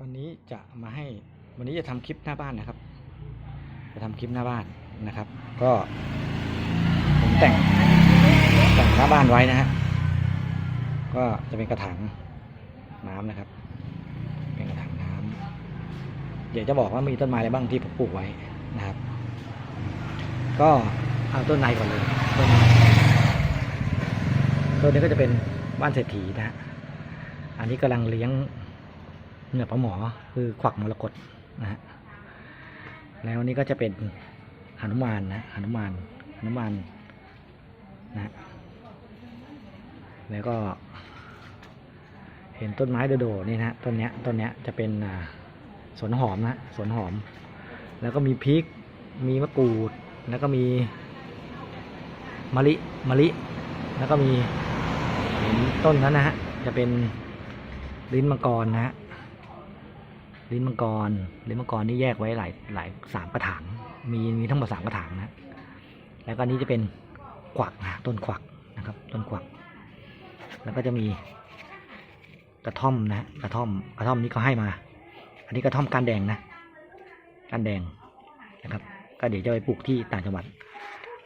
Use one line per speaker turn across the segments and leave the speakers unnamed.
วันนี้จะมาให้วันนี้จะทำคลิปหน้าบ้านนะครับ จะทำคลิปหน้าบ้านนะครับ ก็ผมแต่งแต่งหน้าบ้านไว้นะฮะก็จะเป็นกระถางน้ำนะครับ เป็นกระถางน้ำเดี๋ยวจะบอกว่ามีต้นไม้อะไรบ้างที่ผมปลูกไว้นะครับ ก็เอาต้นในก่อนเลยต้นต้นนี้ก็จะเป็นบ้านเศรษฐีนะฮะอันนี้กำลังเลี้ยง เหนือปลาหมอคือขวักมรกตนะฮะแล้วนี่ก็จะเป็นหนุมานนะหนุมานหนุมานนะแล้วก็เห็นต้นไม้โดดๆนี่นะต้นเนี้ยต้นเนี้ยจะเป็นสวนหอมนะสวนหอม แล้วก็มีพริก มีมะกรูด แล้วก็มีมะลิมะลิ แล้วก็มีเห็นต้นนั้นนะฮะจะเป็นลิ้นมังกรนะฮะ ลิ้นมังกร ลิ้นมังกรนี่แยกไว้หลายหลายสามกระถาง มีมีทั้งหมดสามกระถางนะ แล้วก็นี้จะเป็นขวักนะต้นขวักนะครับ ต้นขวัก แล้วก็จะมีกระท่อมนะ กระท่อม กระท่อมนี้เขาให้มา อันนี้กระท่อมการแดงนะการแดงนะครับ ก็เดี๋ยวจะไปปลูกที่ต่างจังหวัด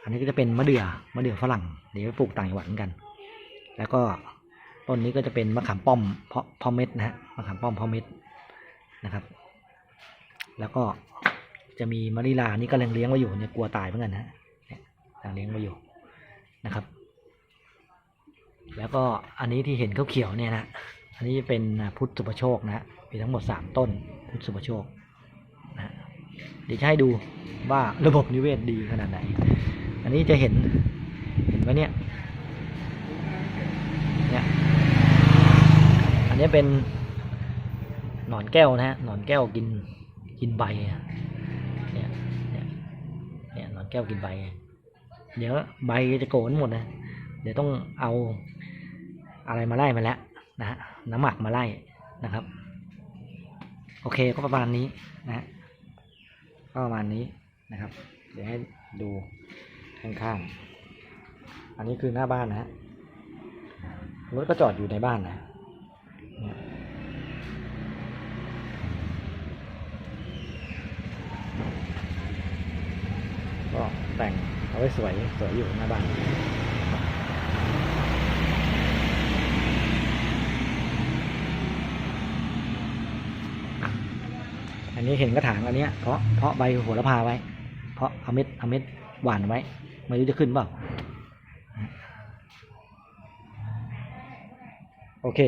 อันนี้ก็จะเป็นมะเดื่อมะเดื่อฝรั่ง เดี๋ยวไปปลูกต่างจังหวัดเหมือนกัน แล้วก็ต้นนี้ก็จะเป็นมะขามป้อมเพาะเพาะเม็ดนะฮะ มะขามป้อมเพาะเม็ด นะครับ แล้วก็จะมีมะลิลานี่ก็เลี้ยงเลี้ยงไว้อยู่เนี่ยกลัวตายเหมือนกันนะฮะเนี่ยกำลังเลี้ยงไว้อยู่นะครับ แล้วก็อันนี้ที่เห็นเขาเขียวๆเนี่ยนะอันนี้เป็นพุทธสุปโชคนะมีทั้งหมดสามต้นพุทธสุปโชคนะฮะเดี๋ยวจะให้ดูว่าระบบนิเวศดีขนาดไหน อันนี้จะเห็นเห็นว่าเนี่ยเนี่ยอันนี้เป็น หนอนแก้วนะฮะหนอนแก้วกินกินใบเนี่ยเนี่ยเนี่ยหนอนแก้วกินใบ เดี๋ยวใบจะโกนหมดนะ เดี๋ยวต้องเอาอะไรมาไล่มาแล้วนะฮะน้ำหมักมาไล่นะครับ โอเคก็ประมาณนี้นะฮะก็ประมาณนี้นะครับ เดี๋ยวให้ดูข้างๆ อันนี้คือหน้าบ้านนะฮะรถก็จอดอยู่ในบ้านนะเนี่ยก็ แต่งเอาไว้สวยสวยอยู่หน้าบ้านอันนี้เห็นกระถางอันเนี้ยเพราะเพราะใบโหระพาไว้ เพราะเอาเม็ดเอาเม็ดหวานไว้ไม่รู้จะขึ้นเปล่าโอเค